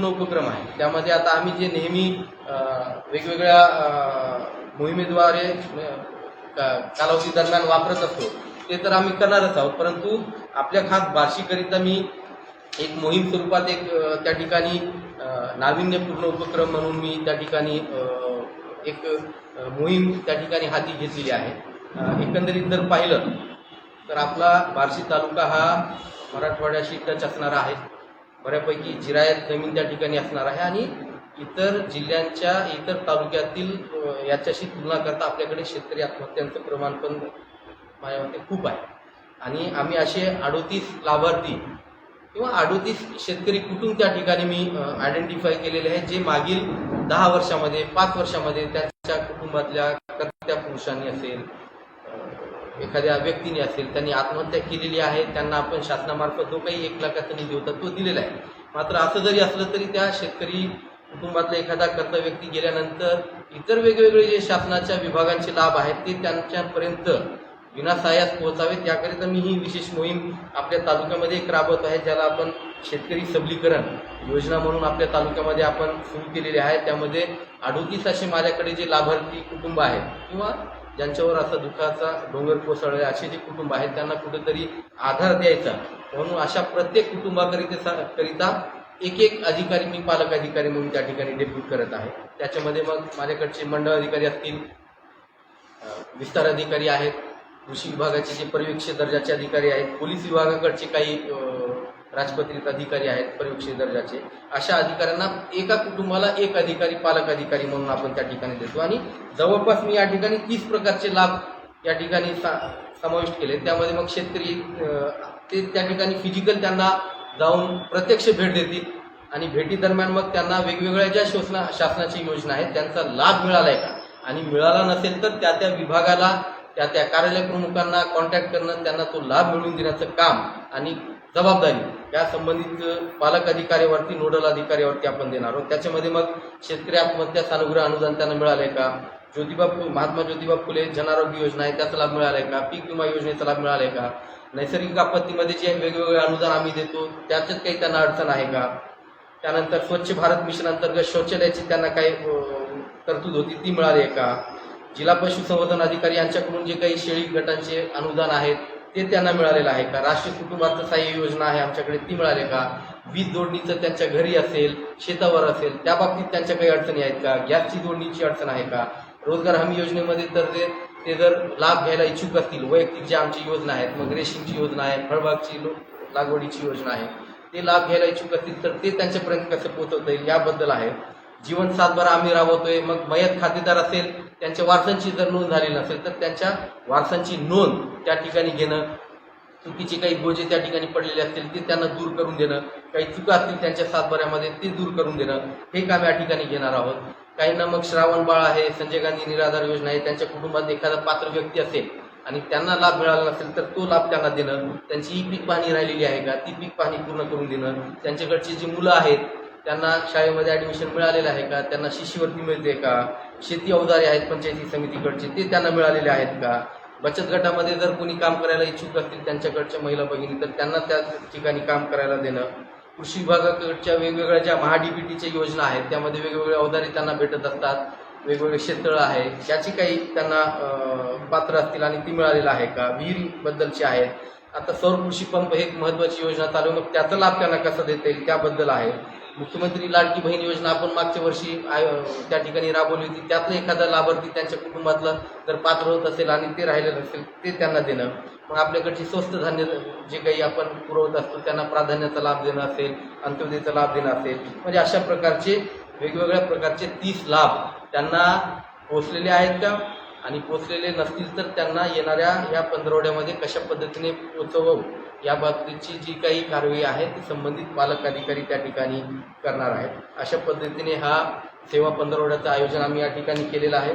पूर्ण उपक्रम आहे. त्यामध्ये आता आम्ही जे नेहमी वेगवेगळ्या मोहिमेद्वारे का- कालावधी दरम्यान वापरत असतो ते तर आम्ही करणारच आहोत. परंतु आपल्या खास बार्शीकरिता मी एक मोहीम स्वरूपात एक त्या ठिकाणी नाविन्यपूर्ण उपक्रम म्हणून मी त्या ठिकाणी एक मोहीम त्या ठिकाणी हाती घेतलेली आहे. एकंदरीत जर पाहिलं तर आपला बार्शी तालुका हा मराठवाड्याशी टच असणारा आहे. बऱ्यापैकी जिरायत जमीन त्या ठिकाणी असणार आहे आणि इतर जिल्ह्यांच्या इतर तालुक्यातील याच्याशी तुलना करता आपल्याकडे शेतकरी आत्महत्यांचं प्रमाण पण माझ्या मते खूप आहे. आणि आम्ही असे अडोतीस लाभार्थी किंवा अडोतीस शेतकरी कुठून त्या ठिकाणी मी आयडेंटिफाय केलेले आहे जे मागील दहा वर्षामध्ये पाच वर्षामध्ये त्यांच्या कुटुंबातल्या कर्त्या पुरुषांनी असेल एखाद्या व्यक्तीने असेल त्यांनी आत्महत्या केलेली आहे त्यांना आपण शासनामार्फत जो काही एक लाखाचा निधी होता तो दिलेला आहे. मात्र असं जरी असलं तरी त्या शेतकरी कुटुंबातला एखादा कर्ता व्यक्ती गेल्यानंतर इतर वेगवेगळे जे शासनाच्या विभागांचे लाभ आहेत ते त्यांच्यापर्यंत विनासायास पोहोचावेत याकरिता मी ही विशेष मोहीम आपल्या तालुक्यामध्ये एक राबवत आहे ज्याला आपण शेतकरी सबलीकरण योजना म्हणून आपल्या तालुक्यामध्ये आपण सुरू केलेली आहे. त्यामध्ये अडोतीस असे माझ्याकडे जे लाभार्थी कुटुंब आहेत किंवा ज्यांच्यावर असा दुःखाचा डोंगर कोसळले असे जे कुटुंब आहेत त्यांना कुठेतरी आधार द्यायचा. म्हणून अशा प्रत्येक कुटुंबाकरिता करिता एक एक अधिकारी मी पालक अधिकारी म्हणून त्या ठिकाणी डेप्यूट करत आहे. त्याच्यामध्ये मग माझ्याकडचे मंडळ अधिकारी असतील विस्तार अधिकारी आहेत कृषी विभागाचे जे पर्यवेक्षक दर्जाचे अधिकारी आहेत पोलीस विभागाकडचे काही राजपत्रित अधिकारी आहेत पर्यवेक्षक दर्जाचे. अशा अधिकाऱ्यांना एका कुटुंबाला एक अधिकारी पालक अधिकारी म्हणून आपण त्या ठिकाणी देतो. आणि जवळपास मी या ठिकाणी तीस प्रकारचे लाभ या ठिकाणी सा समाविष्ट केले. त्यामध्ये मग शेतकरी ते त्या ठिकाणी फिजिकल त्यांना जाऊन प्रत्यक्ष भेट देतील. आणि भेटीदरम्यान मग त्यांना वेगवेगळ्या ज्या शोषणा शासनाची योजना आहेत त्यांचा लाभ मिळाला आहे का? आणि मिळाला नसेल तर त्या त्या विभागाला त्या त्या कार्यालय प्रमुखांना कॉन्टॅक्ट करणं त्यांना तो लाभ मिळवून देण्याचं काम आणि जबाबदारी. या संबंधित पालक अधिकाऱ्यावरती नोडल अधिकाऱ्यावरती आपण देणार आहोत. त्याच्यामध्ये मग शेतकरी आत्महत्या सानुग्रह अनुदान त्यांना मिळाले का? ज्योतिबा फु महात्मा ज्योतिबा फुले जनआरोग्य योजना आहे त्याचा लाभ मिळालाय का? पीक विमा योजनेचा लाभ मिळालाय का? नैसर्गिक आपत्तीमध्ये जे वेगवेगळे अनुदान आम्ही देतो त्याच्यात काही त्यांना अडचण आहे का? त्यानंतर स्वच्छ भारत मिशन अंतर्गत शौचालयाची त्यांना काही तरतूद होती ती मिळाली आहे का? जिल्हा पशुसंवर्धन अधिकारी यांच्याकडून जे काही शेळी गटांचे अनुदान आहेत ते त्यांना मिळालेलं आहे का? राष्ट्रीय कुटुंबाचं सहाय्य योजना आहे आमच्याकडे ती मिळाली का? वीज जोडणीचं त्यांच्या घरी असेल शेतावर असेल त्या बाबतीत त्यांच्या काही अडचणी आहेत का? गॅसची जोडणीची अडचण आहे का? रोजगार हमी योजनेमध्ये तर ते ते जर लाभ घ्यायला इच्छुक असतील वैयक्तिक ज्या आमची योजना आहेत मग रेशीमची योजना आहे फळबागची लागवडीची योजना आहे ते लाभ घ्यायला इच्छुक असतील तर ते त्यांच्यापर्यंत कसं पोहोचवता येईल याबद्दल आहे. जीवन सातबारा आम्ही राबवतोय. मग मयत खातेदार असेल त्यांच्या वारसांची जर नोंद झालेली नसेल तर त्यांच्या वारसांची नोंद त्या ठिकाणी घेणं चुकीचे काही बोजे त्या ठिकाणी पडलेले असतील ते त्यांना दूर करून देणं काही चुका असतील त्यांच्या सातबाऱ्यामध्ये ते दूर करून देणं हे काम या ठिकाणी घेणार आहोत. काहींना मग श्रावण बाळ आहे संजय गांधी निराधार योजना आहे त्यांच्या कुटुंबात एखादा पात्र व्यक्ती असेल आणि त्यांना लाभ मिळाला नसेल तर तो लाभ त्यांना देणं त्यांची ही पीक पाहणी राहिलेली आहे का? ती पीक पाहणी पूर्ण करून देणं त्यांच्याकडची जी मुलं आहेत त्यांना शाळेमध्ये ॲडमिशन मिळालेलं आहे का? त्यांना शिष्यवृत्ती मिळते का? शेती अवजारे आहेत पंचायती समितीकडचे ते त्यांना मिळालेले आहेत का? बचत गटामध्ये जर कोणी काम करायला इच्छुक असतील त्यांच्याकडच्या महिला भगिनी तर त्यांना त्या ठिकाणी काम करायला देणं. कृषी विभागाकडच्या वेगवेगळ्या ज्या महाडीबीटीच्या योजना आहेत त्यामध्ये वेगवेगळे अवजारे त्यांना भेटत असतात वेगवेगळे शेततळं आहे याची काही त्यांना पात्र असतील आणि ती मिळालेलं आहे का? विहिरीबद्दलची आहेत. आता सौर कृषी पंप हे एक महत्त्वाची योजना चालू मग त्याचा लाभ त्यांना कसा देता येईल त्याबद्दल आहे. मुख्यमंत्री लाडकी बहीण योजना आपण मागच्या वर्षी आय- त्या ठिकाणी राबवली होती. त्यातलं एखादा लाभार्थी त्यांच्या कुटुंबातलं जर पात्र होत असेल आणि ते राहिलेलं असेल ते त्यांना देणं. मग आपल्याकडची स्वस्त धान्य जे काही आपण पुरवत असतो त्यांना प्राधान्याचा लाभ देणं असेल अंत्योदयचा लाभ देणं असेल. म्हणजे अशा प्रकारचे वेगवेगळ्या प्रकारचे तीस लाभ त्यांना पोचलेले आहेत का? आणि पोचलेले नसतील तर त्यांना येणाऱ्या या पंधरवड्यामध्ये कशा पद्धतीने पोचवू याबाबतीची जी काही कारवाई आहे ती संबंधित पालक अधिकारी त्या ठिकाणी करणार आहेत. अशा पद्धतीने हा सेवा पंधरवड्याचं आयोजन आम्ही या ठिकाणी केलेलं आहे.